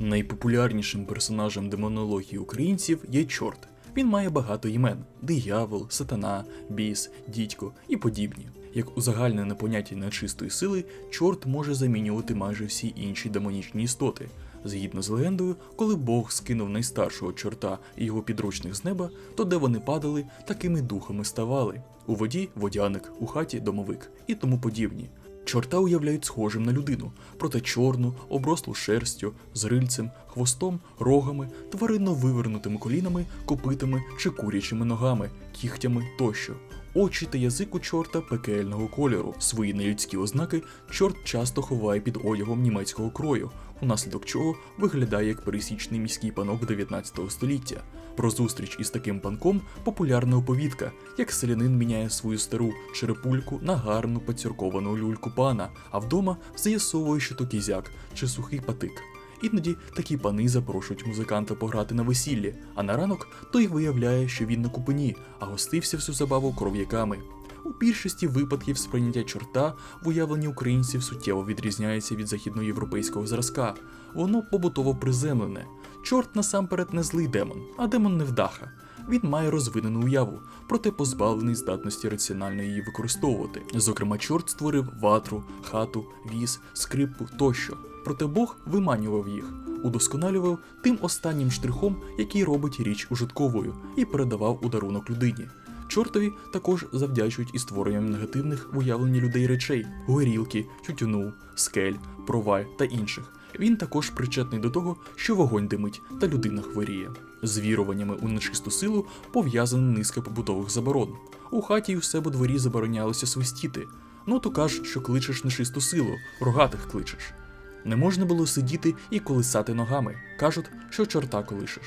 Найпопулярнішим персонажем демонології українців є чорт. Він має багато імен: диявол, сатана, біс, дідько і подібні. Як узагальнене поняття нечистої сили, чорт може замінювати майже всі інші демонічні істоти. Згідно з легендою, коли Бог скинув найстаршого чорта і його підручних з неба, то де вони падали, такими духами ставали. У воді водяник, у хаті домовик і тому подібні. Чорта уявляють схожим на людину, проте чорну, оброслу шерстю, з рильцем, хвостом, рогами, тваринно вивернутими колінами, копитами чи курячими ногами, кігтями тощо. Очі та язик у чорта пекельного кольору. Свої нелюдські ознаки чорт часто ховає під одягом німецького крою, унаслідок чого виглядає як пересічний міський панок 19 століття. Про зустріч із таким панком популярна оповідка, як селянин міняє свою стару черепульку на гарну поцірковану люльку пана, а вдома з'ясовує, що то кізяк чи сухий патик. Іноді такі пани запрошують музиканта пограти на весіллі, а на ранок той виявляє, що він на купині, а гостився всю забаву кров'яками. У більшості випадків сприйняття чорта в уявленні українців суттєво відрізняється від західноєвропейського зразка. Воно побутово приземлене. Чорт насамперед не злий демон, а демон невдаха. Він має розвинену уяву, проте позбавлений здатності раціонально її використовувати. Зокрема, чорт створив ватру, хату, віз, скрипку тощо. Проте Бог виманював їх, удосконалював тим останнім штрихом, який робить річ ужитковою, і передавав у дарунок людині. Чортові також завдячують і створенням негативних в уявленні людей речей: горілки, тютюну, скель, проваль та інших. Він також причетний до того, що вогонь димить та людина хворіє. З віруваннями у нечисту силу пов'язана низка побутових заборон. У хаті й у себе дворі заборонялося свистіти. Ну то кажуть, що кличеш нечисту силу, рогатих кличеш. Не можна було сидіти і колисати ногами. Кажуть, що чорта колишеш.